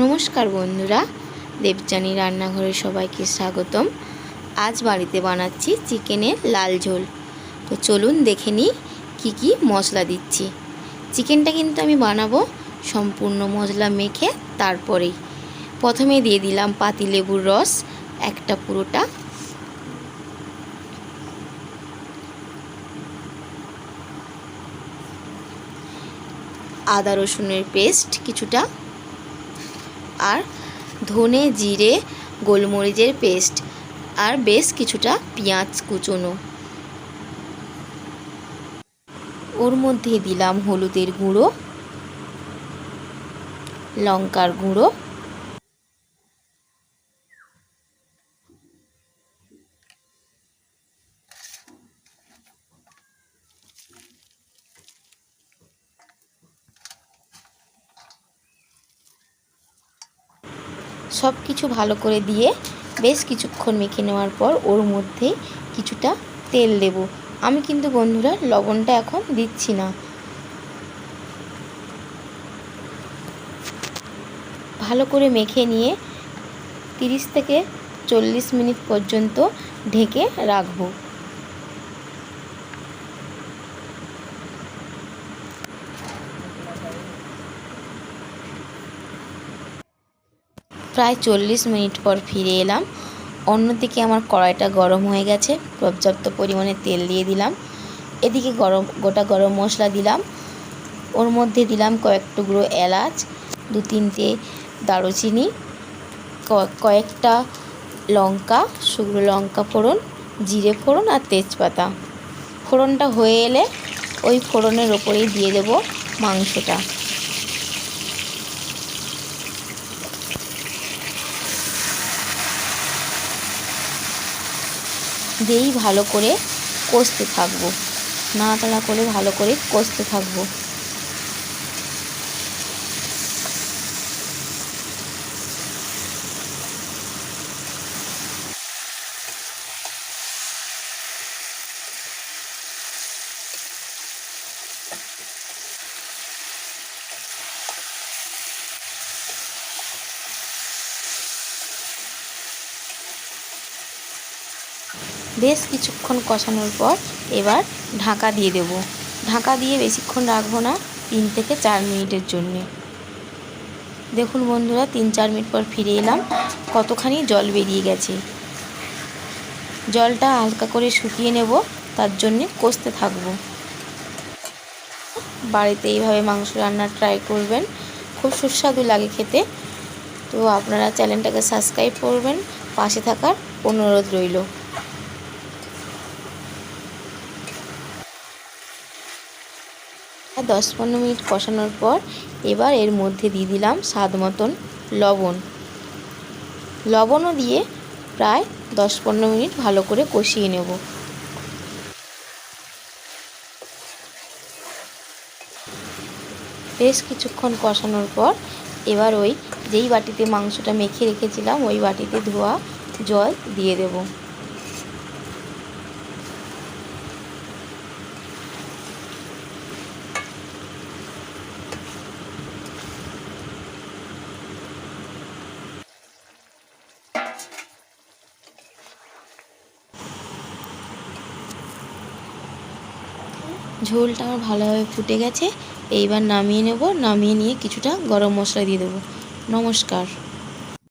নমস্কার বন্ধুরা, দেবযানী রান্নাঘরে সবাইকে স্বাগতম। আজ বাড়িতে বানাচ্ছি চিকেনের লাল ঝোল। তো চলুন দেখে নিই কী কী মশলা দিচ্ছি। চিকেনটা কিন্তু আমি বানাবো সম্পূর্ণ মশলা মেখে তারপরেই। প্রথমে দিয়ে দিলাম পাতি লেবুর রস, একটা পুরোটা। আদা রসুনের পেস্ট, কিছুটা আর ধনে, জিরে, গোলমরিচের পেস্ট আর বেশ কিছুটা পেঁয়াজ কুচোনো। ওর মধ্যে দিলাম হলুদের গুঁড়ো, লঙ্কার গুঁড়ো সব কিছু ভালো করে দিয়ে বেশ কিছুক্ষণ মেখে নেওয়ার পর ওর মধ্যে কিছুটা তেল দেব। আমি কিন্তু বন্ধুরা লবণটা এখন দিচ্ছি না। ভালো করে মেখে নিয়ে তিরিশ থেকে চল্লিশ মিনিট পর্যন্ত ঢেকে রাখব। প্রায় চল্লিশ মিনিট পর ফিরে এলাম। অন্যদিকে আমার কড়াইটা গরম হয়ে গেছে। পর্যাপ্ত পরিমাণে তেল দিয়ে দিলাম। এদিকে গরম, গোটা গরম মশলা দিলাম। ওর মধ্যে দিলাম কয়েক টুকরো এলাচ, দু তিনটে দারুচিনি কয়েকটা লঙ্কা, শুকনো লঙ্কা ফোড়ন, জিরে ফোড়ন আর তেজপাতা। ফোড়নটা হয়ে এলে ওই ফোড়নের ওপরেই দিয়ে দেব মাংসটা। দিয়েই ভালো করে কষতে থাকব। নাড়াচাড়া করে ভালো করে কষতে থাকব। বেশ কিছুক্ষণ কষানোর পর এবার ঢাকা দিয়ে দেব। ঢাকা দিয়ে বেশিক্ষণ রাখব না, তিন থেকে চার মিনিটের জন্যে। দেখুন বন্ধুরা, তিন চার মিনিট পর ফিরে এলাম। কতখানি জল বেরিয়ে গেছে। জলটা হালকা করে শুকিয়ে নেব, তার জন্যে কষতে থাকব। বাড়িতে এইভাবে মাংস রান্না ট্রাই করবেন, খুব সুস্বাদু লাগে খেতে। তো আপনারা চ্যানেলটাকে সাবস্ক্রাইব করবেন, পাশে থাকার অনুরোধ রইল। দশ পনেরো মিনিট কষানোর পর এবার এর মধ্যে দিয়ে দিলাম স্বাদ মতন লবণ। লবণও দিয়ে প্রায় দশ পনেরো মিনিট ভালো করে কষিয়ে নেব। বেশ কিছুক্ষণ কষানোর পর এবার ওই যেই বাটিতে মাংসটা মেখে রেখেছিলাম, ওই বাটিতে ধোয়া জল দিয়ে দেবো। ঝোলটা আমার ভালোভাবে ফুটে গেছে। এইবার নামিয়ে নেব, নামিয়ে নিয়ে কিছুটা গরম মশলা দিয়ে দেবো। নমস্কার।